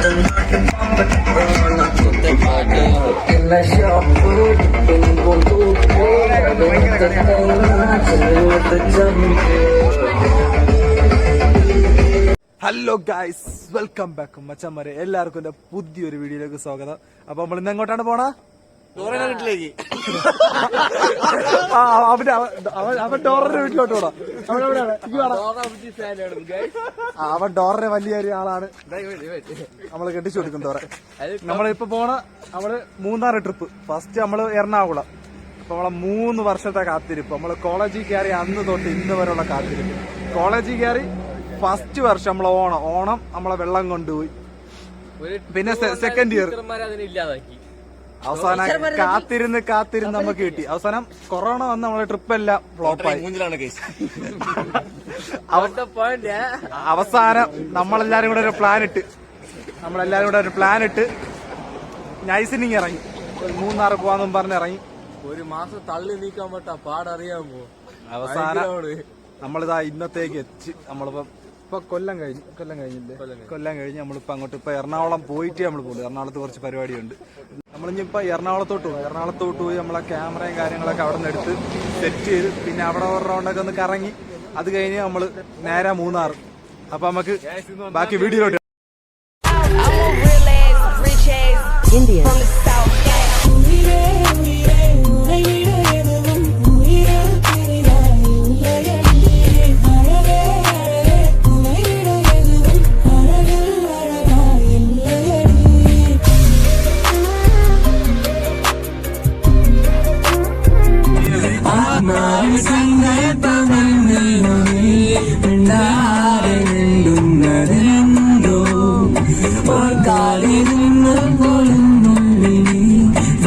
Hello guys welcome back മച്ചന്മാരെ എല്ലാവർക്കും എന്റെ പുതിയൊരു വീഡിയോയിലേക്ക് സ്വാഗതം. അപ്പൊ നമ്മൾ ഇന്ന് എങ്ങോട്ടാണ് പോണ വീട്ടിലേക്ക്. ആ, അവന്റെ അവൻ- അവൻ വീട്ടിലോട്ട് പോടാ അവൻ എവിടെയാണ്. ആ, അവൻ വലിയ ഒരു ആളാണ്. നമ്മൾ കെട്ടിച്ചു കൊടുക്കും ഡോറെ. നമ്മളിപ്പോ പോണ നമ്മൾ മൂന്നാറ് ട്രിപ്പ് ഫസ്റ്റ് നമ്മൾ എറണാകുളം. അപ്പൊ നമ്മളെ മൂന്ന് വർഷത്തെ കാത്തിരിപ്പ്. നമ്മൾ കോളേജിൽ കയറി അന്ന് തൊട്ട് ഇന്ന് വരെയുള്ള കാത്തിരിപ്പ്. കോളേജിൽ കയറി ഫസ്റ്റ് വർഷം നമ്മളെ ഓണം. ഓണം നമ്മളെ വെള്ളം കൊണ്ടുപോയി. പിന്നെ സെക്കൻഡ് ഇയർ ഇല്ലാതാക്കി. അവസാനം കാത്തിരുന്ന് കാത്തിരുന്ന് നമുക്ക് കിട്ടി. അവസാനം കൊറോണ വന്ന നമ്മളെ ട്രിപ്പ് എല്ലാം ഫ്ലോപ്പായി. അവസാനം നമ്മളെല്ലാരും കൂടെ ഒരു പ്ലാൻ ഇട്ട്. നമ്മളെല്ലാരും കൂടെ ഒരു പ്ലാൻ ഇട്ട് നൈസിനിങ് ഇറങ്ങി. ഒരു മൂന്നാറ് പോവാന്നും പറഞ്ഞ് ഇറങ്ങി. ഒരു മാസം തള്ളി നീക്കാൻ പറ്റാ പാടറിയാമോ അവസാനം നമ്മളിതാ ഇന്നത്തേക്ക് എത്തി. നമ്മളിപ്പം ഇപ്പൊ കൊല്ലം കഴിഞ്ഞു കൊല്ലം കഴിഞ്ഞില്ലേ? കൊല്ലം കഴിഞ്ഞ്. നമ്മളിപ്പോ അങ്ങോട്ട് ഇപ്പൊ എറണാകുളം പോയിട്ട് നമ്മൾ പോകും എറണാകുളത്ത് കുറച്ച് പരിപാടിയുണ്ട്. നമ്മളിപ്പോ എറണാകുളത്തോട്ട് പോകും എറണാകുളത്തോട്ട് പോയി നമ്മളെ ക്യാമറയും കാര്യങ്ങളൊക്കെ അവിടെ നിന്ന് എടുത്ത് സെറ്റ് ചെയ്ത് പിന്നെ അവിടെ ഒരു റൗണ്ടൊക്കെ ഒന്ന് കറങ്ങി. അത് കഴിഞ്ഞ് നമ്മൾ നേരെ മൂന്നാർ അപ്പൊ നമുക്ക് ബാക്കി വീഡിയോ Indian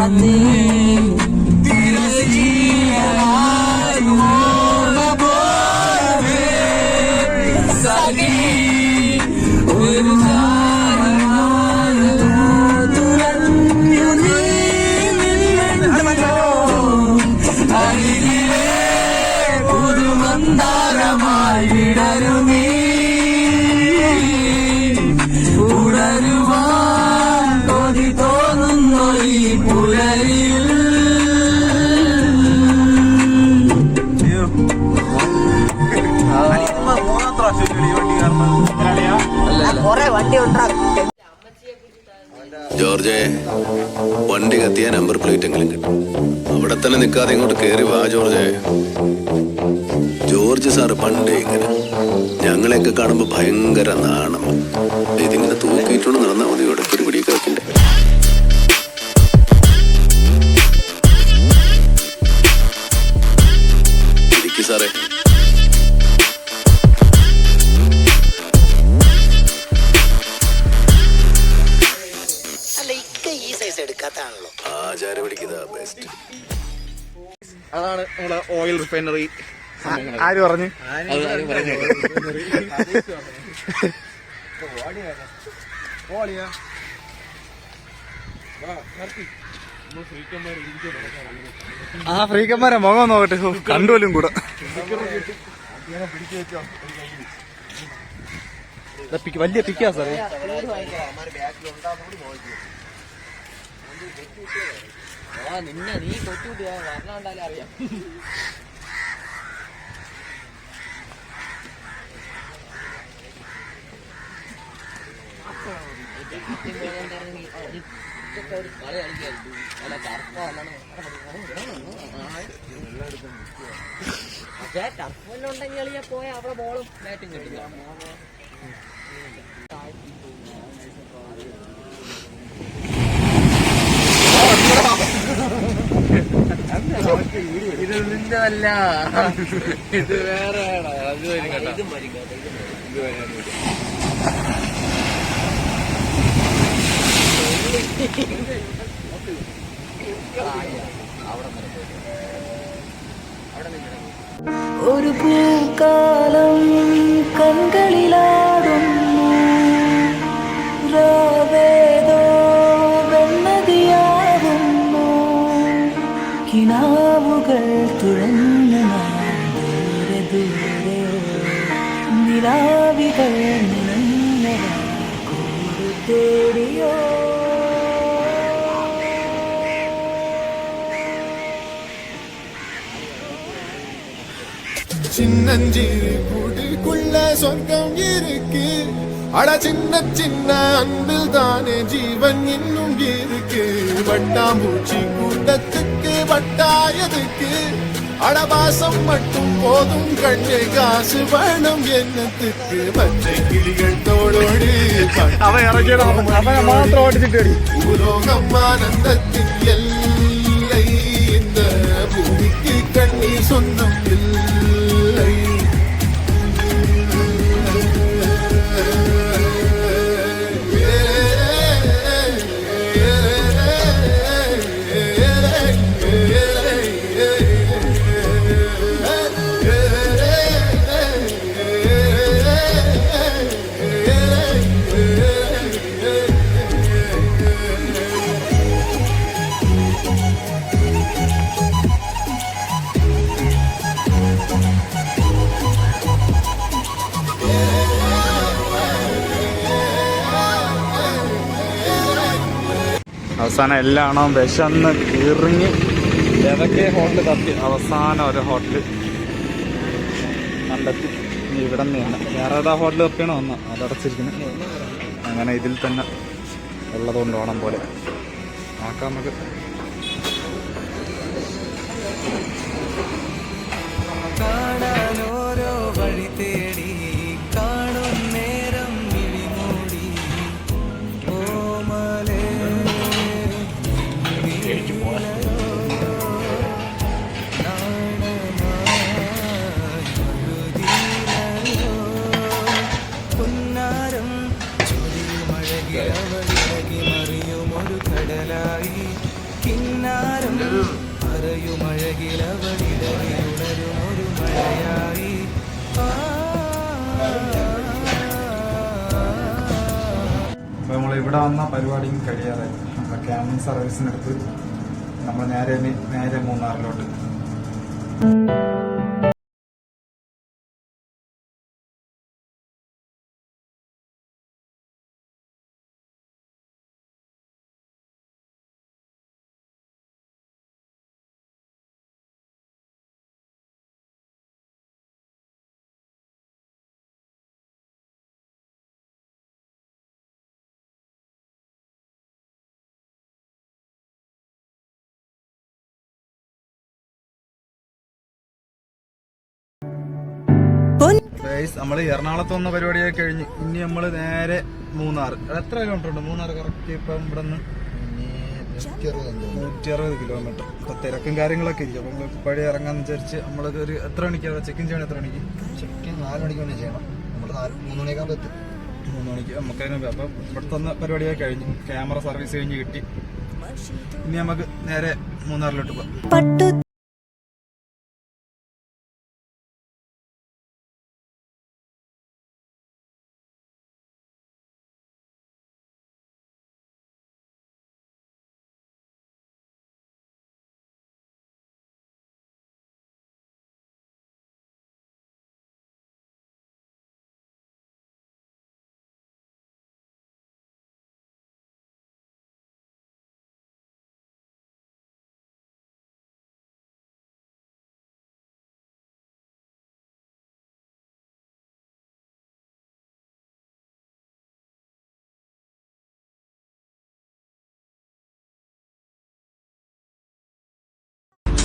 need സാറേ. അല്ല ഈ സൈസ് എടുക്കാത്താണല്ലോ. ആചാര പിടിക്കുന്ന ബെസ്റ്റ് അതാണ് നമ്മുടെ ഓയിൽ റിഫൈനറി ആര് പറഞ്ഞു? ആ ഫ്രീക്കന്മാരെ മുഖം നോക്കട്ടെ. കണ്ടുപോലും കൂടെ. വലിയ പിക്കാ സാറേ. നിന്നെ നീ കൊച്ചുകൂട്ടി വരണുണ്ടാലും അറിയാം. പക്ഷേ ടർഫിലുണ്ടെങ്കിൽ പോയ അവിടെ ബോളും ബാറ്റും കിട്ടില്ല. ഇത് നിന്നല്ല ഇത് വേറെ ഇത് വരും കേട്ടോ ഇത് വരും. ഇത് വരും ഒരു പൂക്കാലം കൺകളിലാടുന്നു நஞ்சிரு கூட்டுக்குள்ள சொர்க்கம் இருக்கு. அட சின்ன சின்ன அன்பில் தானே ஜீவன் இன்னும் இருக்கு. வட்டாம்பூச்சி கூட்டத்துக்கு வட்டாயத்துக்கு. அடவாசம் மட்டும் போதும் கண்ணே காசு வேணும் என்னத்துக்கு? பச்சை கிளிகள் தோளோடு உலோகம் ஆனந்தத்தின் எல்லை. இந்த பூமிக்கு கண்ணீர் சொந்தம் இல்லை. അവസാനം എല്ലാം വിശന്ന് ഇറങ്ങി. ഏതൊക്കെ ഹോട്ടൽ തപ്പി അവസാനം ഒരു ഹോട്ടൽ കണ്ടെത്തി. ഇവിടെ നിന്ന് വേറെ ഏതാ ഹോട്ടൽ തപ്പിയാണോ വന്നത് അതടച്ചിരിക്കുന്നു അങ്ങനെ ഇതിൽ തന്നെ ഉള്ളതുകൊണ്ട് ഓണം പോലെ. നോക്കാം നമുക്ക്. അപ്പോൾ നമ്മൾ ഇവിടെ വന്ന പരിപാടിയും കഴിയാറായി. നമ്മുടെ ക്യാമ്പിംഗ് സർവീസിനടുത്ത് നമ്മൾ നേരെ നേരെ മൂന്നാറിലോട്ട്. നമ്മൾ എറണാകുളത്ത് വന്ന പരിപാടിയൊക്കെ കഴിഞ്ഞ് ഇനി നമ്മൾ നേരെ മൂന്നാർ. അത് എത്ര കിലോമീറ്റർ ഉണ്ട്? മൂന്നാർ കറക്റ്റ് ഇപ്പം ഇവിടെ നിന്ന് നൂറ്റി അറുപത് കിലോമീറ്റർ ഇപ്പൊ തിരക്കും കാര്യങ്ങളൊക്കെ ഇരിക്കും. അപ്പൊ നമ്മൾ പഴയ ഇറങ്ങാന്ന് വിചാരിച്ച് നമ്മളത് ഒരു എത്ര മണിക്കാണ് ചെക്കിൻ ചെയ്യണം? എത്ര മണിക്ക്? ചെക്കിൻ നാല് മണിക്ക് വേണ്ടി ചെയ്യണം. നമ്മൾ നാല് മൂന്ന് മണിക്കാകുമ്പോൾ എത്തും. മൂന്ന് മണിക്ക് നമുക്ക് അതിന് അപ്പം ഇവിടുത്തെ വന്ന പരിപാടിയൊക്കെ കഴിഞ്ഞു ക്യാമറ സർവീസ് കഴിഞ്ഞ് കിട്ടി. ഇനി നമുക്ക് നേരെ മൂന്നാറിലോട്ട് പോകാം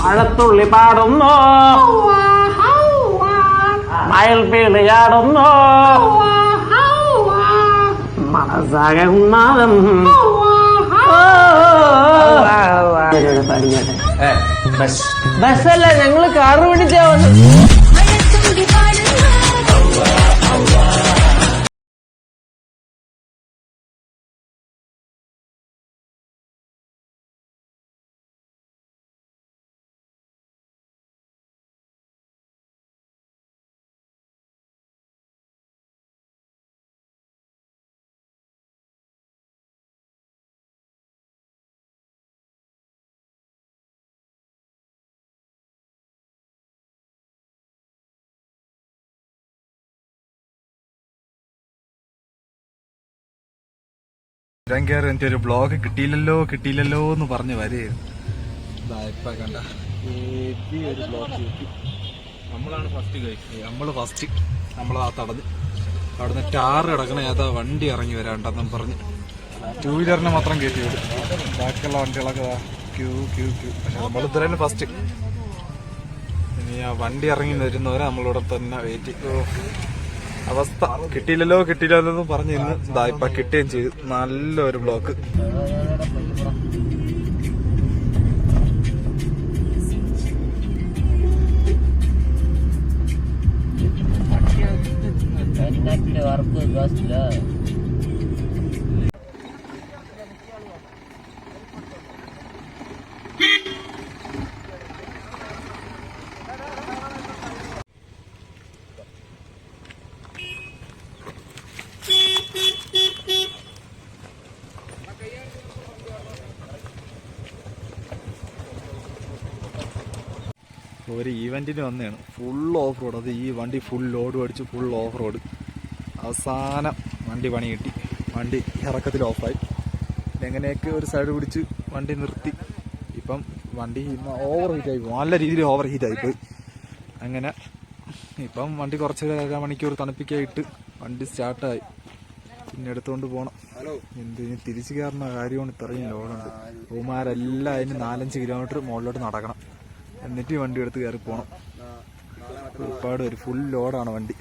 മഴത്തുള്ളി പാടുന്നു മയിൽ പീളിയാടുന്നു ബസ്. ബസ്സല്ല ഞങ്ങൾ കാറ് പിടിച്ചാ വന്നു. കയറി എനിക്ക് ഒരു ബ്ലോഗ് കിട്ടിയില്ലല്ലോ കിട്ടിയില്ലല്ലോ എന്ന് പറഞ്ഞ് വരെയായിരുന്നു കണ്ട. ഒരു ബ്ലോഗ് നമ്മളാണ് ഫസ്റ്റ് നമ്മൾ ഫസ്റ്റ് തടഞ്ഞ്. അവിടുന്ന് ടാറ് കിടക്കണ ഏതാ വണ്ടി ഇറങ്ങി വരാണ്ടെന്നും പറഞ്ഞ്. ടൂ വീലറിനെ മാത്രം കയറ്റി വിടും. ബാക്കിയുള്ള വണ്ടികളൊക്കെ ക്യൂ ക്യൂ ക്യൂ പക്ഷെ നമ്മൾ ഇത്രയും ഫസ്റ്റ് ഇനി ആ വണ്ടി ഇറങ്ങി വരുന്നവരെ നമ്മളിവിടെ തന്നെ വെയിറ്റ് അവസ്ഥ. കിട്ടിയില്ലല്ലോ കിട്ടിയില്ലല്ലോ എന്ന് പറഞ്ഞ് ഇന്ന് ഇതാ ഇപ്പൊ കിട്ടുകയും ചെയ്തു. നല്ലൊരു ബ്ലോക്ക്. ഒരു ഈവന്റിന് വന്നതാണ്. ഫുൾ ഓഫ് റോഡ് അത് ഈ വണ്ടി ഫുൾ ലോഡ് അടിച്ച് ഫുൾ ഓഫ് റോഡ് അവസാനം വണ്ടി പണി കിട്ടി. വണ്ടി ഇറക്കത്തിൽ ഓഫായി എങ്ങനെയൊക്കെ ഒരു സൈഡ് പിടിച്ച് വണ്ടി നിർത്തി. ഇപ്പം വണ്ടി ഓവർ ഹീറ്റ് ആയി. പോയി നല്ല രീതിയിൽ ഓവർ ഹീറ്റ് ആയിപ്പോയി അങ്ങനെ ഇപ്പം വണ്ടി കുറച്ച് അര മണിക്കൂർ തണുപ്പിക്കായിട്ട് വണ്ടി സ്റ്റാർട്ടായി പിന്നെ എടുത്തുകൊണ്ട് പോകണം എന്ത് ഇനി തിരിച്ചു കയറുന്ന കാര്യമാണ് ഇത്രയും ലോഡുണ്ട് റൂമാരെല്ലാം അതിന് നാലഞ്ച് കിലോമീറ്റർ മുകളിലോട്ട് നടക്കണം. എന്നിട്ട് വണ്ടി എടുത്ത് കയറി പോകണം ഒരുപാട് ഒരു ഫുൾ ലോഡാണ് വണ്ടി.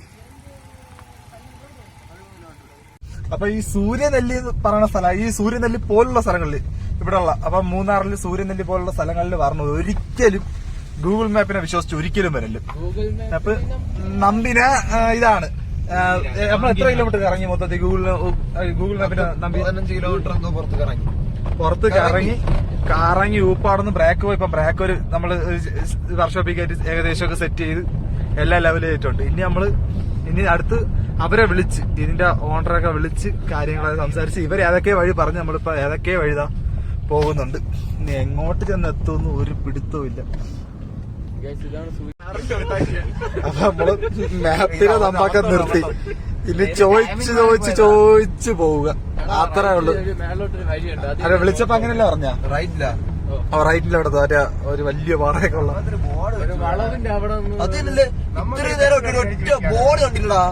അപ്പൊ ഈ സൂര്യനെല്ലി എന്ന് പറയുന്ന സ്ഥലം ഈ സൂര്യനെല്ലി പോലുള്ള സ്ഥലങ്ങളിൽ ഇവിടെ ഉള്ള അപ്പൊ മൂന്നാറിൽ സൂര്യനെല്ലി പോലുള്ള സ്ഥലങ്ങളിൽ പറഞ്ഞു ഒരിക്കലും ഗൂഗിൾ മാപ്പിനെ വിശ്വസിച്ച് ഒരിക്കലും വരല്ലോ. അപ്പൊ നമ്പിന ഇതാണ്. നമ്മൾ എത്ര കിലോമീറ്റർ ഇറങ്ങി മൊത്തത്തിൽ ഗൂഗിൾ ഗൂഗിൾ മാപ്പിനെ നമ്പി പതിനഞ്ച് കിലോമീറ്റർ പുറത്തേക്ക് പുറത്ത് ഇറങ്ങി പുറത്ത് കറങ്ങി. കറങ്ങി ഊപ്പാടുന്ന്. ബ്രേക്ക് പോയി ഇപ്പം ബ്രേക്ക് ഒരു നമ്മൾ വർക്ക്ഷോപ്പിൽ കയറ്റി ഏകദേശം ഒക്കെ സെറ്റ് ചെയ്ത് എല്ലാ ലെവലും ആയിട്ടുണ്ട് ഇനി നമ്മൾ ഇനി അടുത്ത് അവരെ വിളിച്ച് ഇതിന്റെ ഓണറൊക്കെ വിളിച്ച് കാര്യങ്ങളൊക്കെ സംസാരിച്ച് ഇവർ ഏതൊക്കെ വഴി പറഞ്ഞ് നമ്മളിപ്പോ ഏതൊക്കെ വഴിതാ പോകുന്നുണ്ട്. ഇനി എങ്ങോട്ട് ചെന്ന് എത്തുമെന്ന് ഒരു പിടുത്തവും ഇല്ല. അപ്പൊ നമ്മൾ മാപ്പിനെ നമ്മക്ക നിർത്തി. ഇനി ചോദിച്ച് ചോദിച്ച് ചോദിച്ചു പോവുക. അത്രേ ഉള്ളൂ. അല്ല വിളിച്ചപ്പോ അങ്ങനെയല്ല പറഞ്ഞ? റൈറ്റില്ല റൈറ്റിൽ അവിടെ തോറ്റ ഒരു വലിയ പാറയൊക്കെ ഉള്ള. ഒരു വളവിന്റെ അവിടെ നിന്ന് അത് തന്നെയല്ലേ ഇത്രയും നേരം ഒറ്റ ബോർഡ് കണ്ടില്ലടാ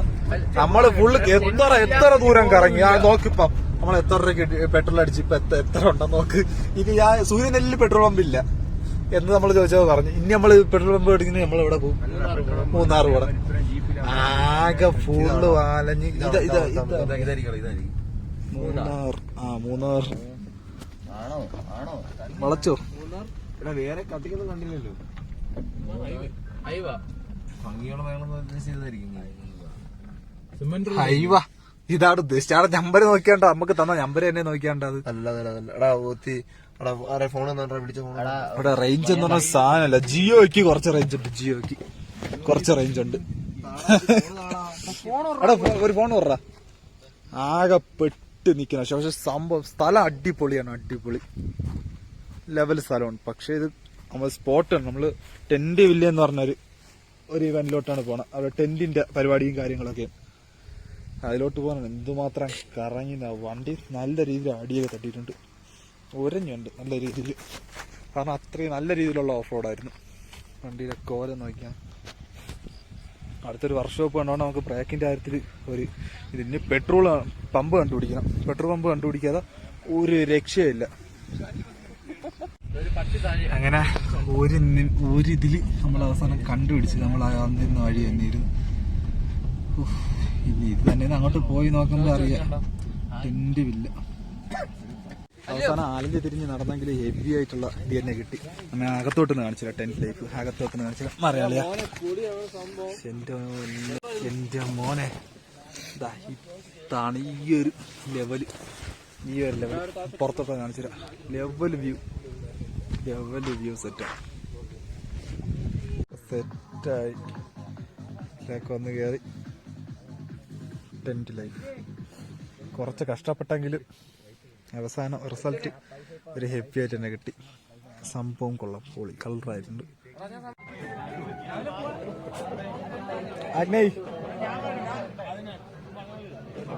നമ്മൾ ഫുള്ള് എത്ര എത്ര ദൂരം കറങ്ങി? ആ നോക്കിപ്പം നമ്മൾ എത്ര രൂപ പെട്രോൾ അടിച്ച് ഇപ്പൊ എത്ര ഉണ്ടോ ഉണ്ടെന്ന് നോക്ക്. ഇനി ആ സൂര്യനെല്ലിൽ പെട്രോൾ പമ്പ് ഇല്ല. എന്ന് നമ്മൾ ചോദിച്ചത് പറഞ്ഞു. ഇനി നമ്മൾ പെട്രോൾ പമ്പ് എടുക്കുന്ന നമ്മൾ എവിടെ പോകും? മൂന്നാർ പോകണം ആകെ ഫുള്ള് വാലഞ്ഞ്. ഇതാ ഇതാ ഇതാ ഇതായിരിക്കും ഇതായിരിക്കും. മൂന്നാർ. ആ മൂന്നാർ. ആണോ? ആണോ? വളച്ചോ. എടാ വേറെ കത്തിക്കൊന്നും കണ്ടില്ലല്ലോ. ഭംഗിയുള്ള വേണമെന്ന് ഉദ്ദേശിച്ചതായിരിക്കും ഹൈവ. ഇതാണ് ഉദ്ദേശിച്ചത്. അവിടെ നമ്പർ നോക്കിയാണ്ട? നമുക്ക് തന്ന നമ്പർ തന്നെ നോക്കിയാണ്ടത് അല്ല അല്ല അല്ല. എടാ ഒത്തി. എടാ ആരെ ഫോൺ വിളിച്ച ഫോൺ അവിടെ റേഞ്ച് എന്ന് പറഞ്ഞ സാധനമല്ല ജിയോയ്ക്ക് കുറച്ച് റേഞ്ച് ഉണ്ട് ജിയോയ്ക്ക്. കുറച്ച് റേഞ്ച് ഉണ്ട്. എടാ ഒരു ഫോൺ പറ ആകെ പെട്ട് നിൽക്കുന്ന പക്ഷെ പക്ഷെ സംഭവം സ്ഥലം അടിപൊളിയാണ് അടിപൊളി. ലെവൽ സ്ഥലമാണ്. പക്ഷെ ഇത് നമ്മൾ സ്പോട്ടാണ് നമ്മൾ ടെന്റ് വില്ല എന്ന് പറഞ്ഞൊരു ഒരു ഇവന്റിലോട്ടാണ് പോണത്. അവിടെ ടെന്റിന്റെ പരിപാടിയും കാര്യങ്ങളൊക്കെ. അതിലോട്ട് പോകണം. എന്തുമാത്രം കറങ്ങി വണ്ടി നല്ല രീതിയിൽ അടിയൊക്കെ തട്ടിയിട്ടുണ്ട്. ഉരഞ്ഞുണ്ട് നല്ല രീതിയിൽ. കാരണം അത്രയും നല്ല രീതിയിലുള്ള ഓഫ് റോഡായിരുന്നു വണ്ടിയിലെ കോല നോക്കിയാൽ അടുത്തൊരു വർക്ക്ഷോപ്പ് കണ്ടുകൊണ്ട് നമുക്ക് ബ്രേക്കിന്റെ കാര്യത്തിൽ ഒരു ഇതിന് പെട്രോൾ പമ്പ് കണ്ടുപിടിക്കണം. പെട്രോൾ പമ്പ് കണ്ടുപിടിക്കാതെ ഒരു രക്ഷയില്ല അങ്ങനെ ഒരു ഒരു ഇതിൽ നമ്മൾ അവസാനം കണ്ടുപിടിച്ച് നമ്മൾ ആ അന്നിരുന്ന വഴി തന്നെയിരുന്നു ഉഫ്, ഇനി ഇത് തന്നെ അങ്ങോട്ട് പോയി നോക്കുമ്പോൾ അറിയാം. ടെന്റുമില്ല അവസാനം ആലഞ്ചി തിരിഞ്ഞ് നടന്നെങ്കിൽ ഹെവി ആയിട്ടുള്ള ഇത് തന്നെ കിട്ടി. നമ്മ അകത്തോട്ട് കാണിച്ചില്ല ടെൻത്ത് ലൈഫ് അകത്തോട്ട് കാണിച്ചില്ല. മറിയാളിയ എന്റെ മോനെ, എന്റെ മോനെ. ഇതാണ് ഈ ഒരു ലെവൽ ഈ ഒരു ലെവൽ പുറത്തോട്ട് കാണിച്ചു ലെവൽ വ്യൂ ലെവൽ വ്യൂ സെറ്റാണ് സെറ്റായി വന്ന് കയറി ടെന്റ് ലൈഫ് കുറച്ച് കഷ്ടപ്പെട്ടെങ്കിലും അവസാനം റിസൾട്ട് ഒരു ഹാപ്പി ആയിട്ട് തന്നെ കിട്ടി. സംഭവം കൊള്ളാം. പൊളി. കളറായിട്ടുണ്ട്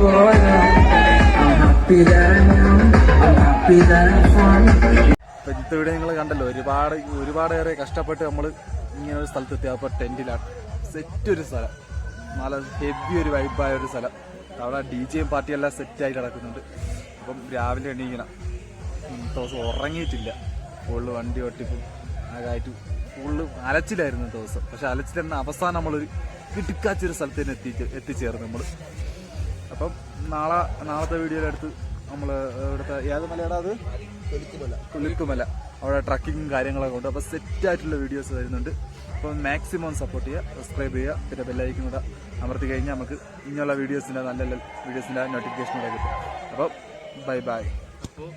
ആഗ്നേയ് I'm ഇപ്പൊ ഇപ്പോഴത്തെ വീഡിയോ നിങ്ങൾ കണ്ടല്ലോ ഒരുപാട് ഒരുപാടേറെ കഷ്ടപ്പെട്ട് നമ്മൾ ഇങ്ങനെ ഒരു സ്ഥലത്ത് എത്തി അപ്പോൾ ടെന്റിലാണ് സെറ്റ് ഒരു സ്ഥലം. നല്ല ഹെവി ഒരു വൈബായ ഒരു സ്ഥലം. അവിടെ ഡി ജെയും പാർട്ടിയെല്ലാം സെറ്റായി കിടക്കുന്നുണ്ട്. അപ്പം രാവിലെ എണീക്കണം. ദിവസം ഉറങ്ങിയിട്ടില്ല. ഫുള്ള് വണ്ടി ഒട്ടിപ്പും ആകായിട്ട് ഫുള്ള് അലച്ചിലായിരുന്നു ദിവസം. പക്ഷെ അലച്ചിലെന്ന അവസാനം നമ്മളൊരു കിട്ടിക്കാച്ചൊരു സ്ഥലത്ത് എത്തി എത്തിച്ചേർന്നു നമ്മൾ അപ്പം നാളെ നാളത്തെ വീഡിയോയിലെടുത്ത് നമ്മൾ ഇവിടുത്തെ ഏത് മലയാടാ അത്? കുലുക്കുമല അവിടെ ട്രക്കിങ്ങും കാര്യങ്ങളൊക്കെ ഉണ്ട്. അപ്പോൾ സെറ്റ് ആയിട്ടുള്ള വീഡിയോസ് വരുന്നുണ്ട്. അപ്പോൾ മാക്സിമം സപ്പോർട്ട് ചെയ്യുക സബ്സ്ക്രൈബ് ചെയ്യുക പിന്നെ ബെല്ലൈക്കും കൂടെ അമർത്തി കഴിഞ്ഞാൽ നമുക്ക് ഇനിയുള്ള വീഡിയോസിന്റെ നല്ല നല്ല വീഡിയോസിന്റെ നോട്ടിഫിക്കേഷൻ കൂടെ കിട്ടും. അപ്പോൾ ബൈ ബൈ അപ്പോൾ